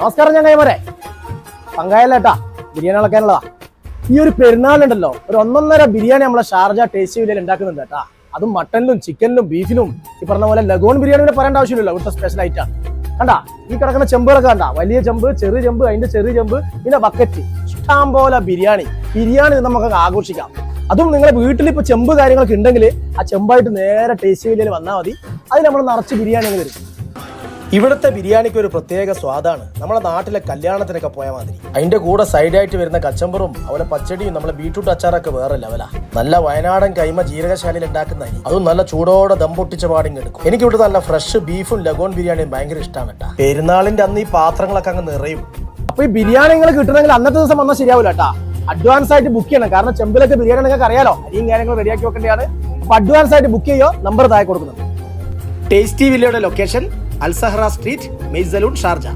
നമസ്കാരം ഞാൻ കൈമരെ പങ്കായല്ലേട്ടാ ബിരിയാണി ഇളക്കാനുള്ളതാ ഈ ഒരു പെരുന്നാളുണ്ടല്ലോ ഒരു ഒന്നൊന്നര ബിരിയാണി നമ്മളെ ഷാർജ ടേസ്റ്റ് വിലയിൽ ഉണ്ടാക്കുന്നുണ്ട് കേട്ടാ. അതും മട്ടനിലും ചിക്കനിലും ബീഫിലും ഈ പറഞ്ഞ പോലെ ലഗോൺ ബിരിയാണി പറയേണ്ട ആവശ്യമില്ലല്ലോ ഇവിടുത്തെ സ്പെഷ്യൽ ഐറ്റാണ് കണ്ടാ ഈ കിടക്കുന്ന ചെമ്പുകളൊക്കെ കണ്ട വലിയ ചെമ്പ് ചെറിയ ചെമ്പ് അതിന്റെ ചെറിയ ചെമ്പ് പിന്നെ ബക്കറ്റ് ഇഷ്ടം പോലെ ബിരിയാണി ബിരിയാണി നമുക്ക് ആഘോഷിക്കാം. അതും നിങ്ങളുടെ വീട്ടിൽ ഇപ്പൊ ചെമ്പ് കാര്യങ്ങളൊക്കെ ഉണ്ടെങ്കിൽ ആ ചെമ്പായിട്ട് നേരെ ടേസ്റ്റ് വില്ലയിൽ വന്നാൽ മതി. അത് നമ്മൾ നിറച്ച് ബിരിയാണി വരും. ഇവിടുത്തെ ബിരിയാണിക്ക് ഒരു പ്രത്യേക സ്വാദാണ്. നമ്മുടെ നാട്ടിലെ കല്യാണത്തിനൊക്കെ പോയ മാതിരി. അതിന്റെ കൂടെ സൈഡായിട്ട് വരുന്ന കച്ചമ്പറും അവരെ പച്ചടിയും നമ്മളെ ബീട്രൂട്ട് അച്ചാറൊക്കെ വേറെ ലെവലാ നല്ല വയനാടൻ കൈമ ജീരകശാലയിൽ ഉണ്ടാക്കുന്ന അതും നല്ല ചൂടോടെ ദമ്പൊട്ടിച്ച പാടിങ് എടുക്കും. എനിക്ക് ഇവിടെ നല്ല ഫ്രഷ് ബീഫും ലഗോൺ ബിരിയാണിയും ഭയങ്കര ഇഷ്ടമാണ് കേട്ടാ. പെരുന്നാളിന്റെ അന്ന് ഈ പാത്രങ്ങളൊക്കെ അങ്ങ് നിറയും. അപ്പൊ ഈ ബിരിയാണി നിങ്ങൾ കിട്ടണമെങ്കിൽ അന്നത്തെ ദിവസം വന്നാൽ ശരിയാവില്ല കേട്ടാ. അഡ്വാൻസ് ആയിട്ട് ബുക്ക് ചെയ്യണം. കാരണം ചെമ്പിലൊക്കെ ബിരിയാണി നിങ്ങൾക്ക് അറിയാലോ. ഈ കാര്യങ്ങൾ റെഡിയാക്കി വെക്കേണ്ടതാണ്. അപ്പൊ അഡ്വാൻസ് ആയിട്ട് ബുക്ക് ചെയ്യോ? നമ്പർ താഴെ കൊടുക്കുന്നുണ്ട്. Tasty വില്ലയുടെ location Al Zahra street Maysaloon Sharjah.